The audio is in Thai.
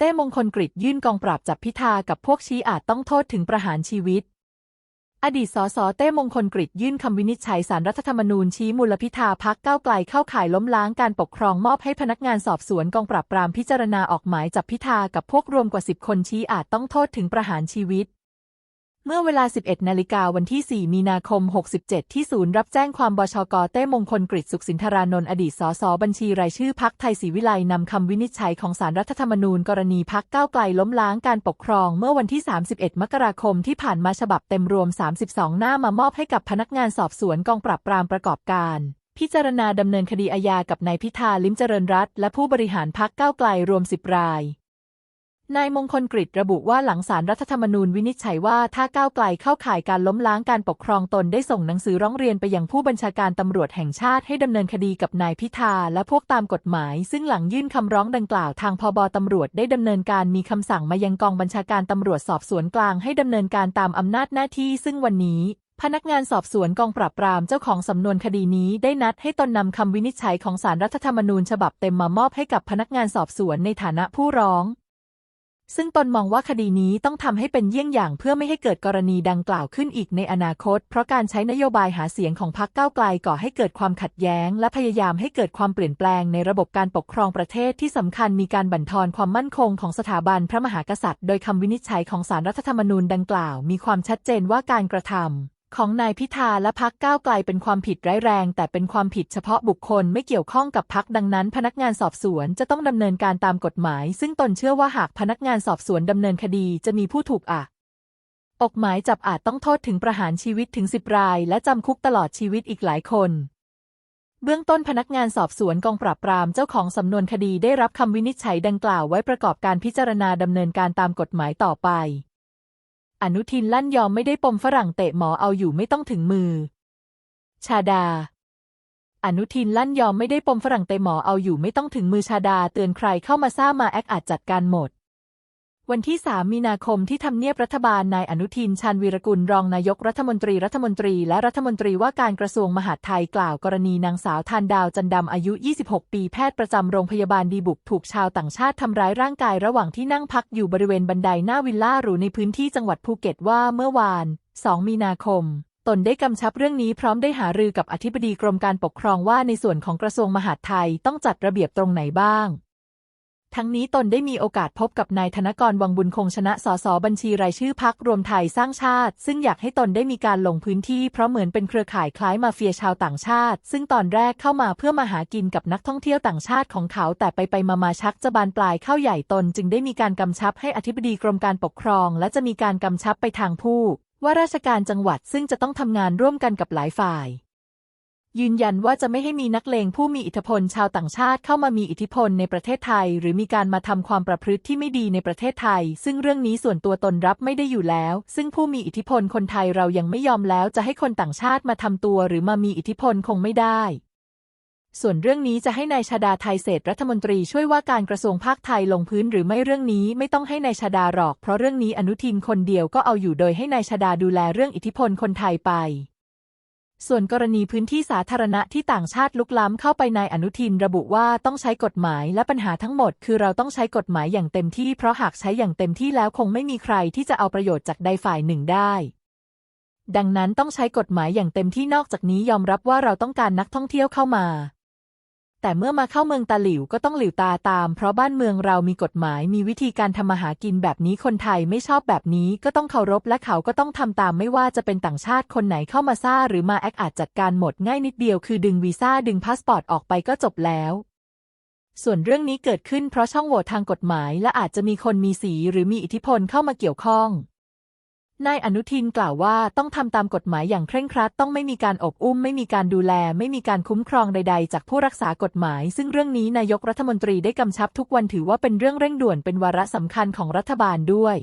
เต้มงคลกฤษยื่นกองปราบจับพิธากับพวกชี้อาจต้องโทษถึงประหารชีวิต อดีตสสเต้มงคลกฤษยื่นคำวินิจฉัยสารรัฐธรรมนูญชี้มูลพิธาพักก้าวไกลเข้าข่ายล้มล้างการปกครองมอบให้พนักงานสอบสวนกองปราบปรามพิจารณาออกหมายจับพิธากับพวกรวมกว่า10คนชี้อาจต้องโทษถึงประหารชีวิต เมื่อเวลา 11 นาฬิกาวันที่ 4 มีนาคม 67 ที่ศูนย์รับแจ้งความบชก เต้มงคลกฤษสุขสินธารานนท์อดีตสสบัญชีรายชื่อพักไทยศรีวิไลนำคำวินิจฉัยของสารรัฐธรรมนูญกรณีพักก้าวไกลล้มล้างการปกครอง เมื่อวันที่ 31 มกราคมที่ผ่านมาฉบับเต็มรวม 32 หน้ามามอบให้กับพนักงานสอบสวนกองปราบปรามประกอบการพิจารณาดำเนินคดีอาญากับนายพิธาลิมเจริญรัตและผู้บริหารพักก้าวไกลรวม 10 ราย นายมงคลกฤษระบุว่าหลังสารรัฐธรรมนูญวินิจฉัยว่าถ้าก้าวไกลเข้าข่ายการล้มล้างการปกครองตนได้ส่งหนังสือร้องเรียนไปยังผู้บัญชาการตำรวจแห่งชาติให้ดำเนินคดีกับนายพิธาและพวกตามกฎหมาย ซึ่งหลังยื่นคำร้องดังกล่าวทางพบตำรวจได้ดำเนินการมีคำสั่งมายังกองบัญชาการตำรวจสอบสวนกลางให้ดำเนินการตามอำนาจหน้าที่ ซึ่งวันนี้พนักงานสอบสวนกองปราบปรามเจ้าของสำนวนคดีนี้ได้นัดให้ตนนำคำวินิจฉัยของสารรัฐธรรมนูญฉบับเต็มมามอบให้กับพนักงานสอบสวนในฐานะผู้ร้อง ซึ่งตนมองว่าคดีนี้ต้องทำให้เป็นเยี่ยงอย่างเพื่อไม่ให้เกิดกรณีดังกล่าวขึ้นอีกในอนาคต เพราะการใช้นโยบายหาเสียงของพรรคก้าวไกลก่อให้เกิดความขัดแย้ง และพยายามให้เกิดความเปลี่ยนแปลงในระบบการปกครองประเทศที่สำคัญมีการบั่นทอนความมั่นคงของสถาบันพระมหากษัตริย์ โดยคำวินิจฉัยของสารรัฐธรรมนูญดังกล่าว มีความชัดเจนว่าการกระทำ ของนายพิธาและพักก้าวไกลเป็นความผิดร้ายแรง แต่เป็นความผิดเฉพาะบุคคลไม่เกี่ยวข้องกับพักดังนั้น พนักงานสอบสวนจะต้องดำเนินการตามกฎหมาย ซึ่งตนเชื่อว่าหากพนักงานสอบสวนดำเนินคดีจะมีผู้ถูกอะออกหมายจับอาจต้องโทษถึงประหารชีวิตถึงสิบราย และจำคุกตลอดชีวิตอีกหลายคน เบื้องต้นพนักงานสอบสวนกองปราบปรามเจ้าของสำนวนคดีได้รับคำวินิจฉัยดังกล่าวไว้ประกอบการพิจารณาดำเนินการตามกฎหมายต่อไป อนุทินลั่นยอมไม่ได้ปมฝรั่งเตะหมอเอาอยู่ไม่ต้องถึงมือ ชาดา อนุทินลั่นยอมไม่ได้ปมฝรั่งเตะหมอเอาอยู่ไม่ต้องถึงมือชาดา เตือนใครเข้ามาซ่ามาแอคอาจจัดการหมด วันที่ 3 มีนาคมที่ทำเนียบรัฐบาลนายอนุทินชาญวีรกุลรองนายกรัฐมนตรีรัฐมนตรี และรัฐมนตรีว่าการกระทรวงมหาดไทยกล่าวกรณีนางสาวทานดาวจันดำอายุ 26 ปีแพทย์ประจำโรงพยาบาลดีบุกถูกชาวต่างชาติทำร้ายร่างกายระหว่างที่นั่งพักอยู่บริเวณบันไดหน้าวิลล่าหรูในพื้นที่จังหวัดภูเก็ตว่าเมื่อวาน 2 มีนาคมตนได้กำชับเรื่องนี้พร้อมได้หารือกับอธิบดีกรมการปกครองว่าในส่วนของกระทรวงมหาดไทยต้องจัดระเบียบตรงไหนบ้าง ทั้งนี้ตนได้มีโอกาสพบกับนายธนกรวังบุญคงชนะสสบัญชีรายชื่อพักรวมไทยสร้างชาติ ซึ่งอยากให้ตนได้มีการลงพื้นที่เพราะเหมือนเป็นเครือข่ายคล้ายมาเฟียชาวต่างชาติ ซึ่งตอนแรกเข้ามาเพื่อมาหากินกับนักท่องเที่ยวต่างชาติของเขาแต่ไปไปมามาชักจะบานปลายเข้าใหญ่ตน จึงได้มีการกำชับให้อธิบดีกรมการปกครอง และจะมีการกำชับไปทางผู้ ว่าราชการจังหวัดซึ่งจะต้องทำงานร่วมกันกับหลายฝ่าย ยืนยันว่าจะไม่ให้มีนักเลงผู้มีอิทธิพลชาวต่างชาติเข้ามามีอิทธิพลในประเทศไทย หรือมีการมาทำความประพฤติที่ไม่ดีในประเทศไทย ซึ่งเรื่องนี้ส่วนตัวตนรับไม่ได้อยู่แล้ว ซึ่งผู้มีอิทธิพลคนไทยเรายังไม่ยอมแล้วจะให้คนต่างชาติมาทำตัวหรือมามีอิทธิพลคงไม่ได้ส่วนเรื่องนี้จะให้นายชาดาไทยเศรษรัฐมนตรีช่วยว่าการกระทรวงภาคไทยลงพื้นหรือไม่เรื่องนี้ไม่ต้องให้นายชาดาหรอก เพราะเรื่องนี้อนุทินคนเดียวก็เอาอยู่โดยให้นายชาดาดูแลเรื่องอิทธิพลคนไทยไป ส่วนกรณีพื้นที่สาธารณะที่ต่างชาติลุกล้ำเข้าไปในอนุทินระบุว่าต้องใช้กฎหมายและปัญหาทั้งหมด คือเราต้องใช้กฎหมายอย่างเต็มที่เพราะหากใช้อย่างเต็มที่แล้วคงไม่มีใครที่จะเอาประโยชน์จากใดฝ่ายหนึ่งได้ ดังนั้นต้องใช้กฎหมายอย่างเต็มที่นอกจากนี้ยอมรับว่าเราต้องการนักท่องเที่ยวเข้ามา แต่เมื่อมาเข้าเมืองตาหลิวก็ต้องหลิวตาตาม เพราะบ้านเมืองเรามีกฎหมายมีวิธีการทำมาหากินแบบนี้คนไทยไม่ชอบแบบนี้ก็ต้องเคารพและเขาก็ต้องทำตามไม่ว่าจะเป็นต่างชาติคนไหนเข้ามาซ่าหรือมาแอคอาจจัดการหมดง่ายนิดเดียวคือดึงวีซ่าดึงพาสปอร์ตออกไปก็จบแล้วส่วนเรื่องนี้เกิดขึ้นเพราะช่องโหว่ทางกฎหมาย และอาจจะมีคนมีสีหรือมีอิทธิพลเข้ามาเกี่ยวข้อง นายอนุทินกล่าวว่าต้องทำตามกฎหมายอย่างเคร่งครัด ต้องไม่มีการอบอุ้ม ไม่มีการดูแล ไม่มีการคุ้มครองใด ๆ จากผู้รักษากฎหมาย ซึ่งเรื่องนี้นายกรัฐมนตรีได้กำชับทุกวันถือว่าเป็นเรื่องเร่งด่วนเป็นวาระสำคัญของรัฐบาลด้วย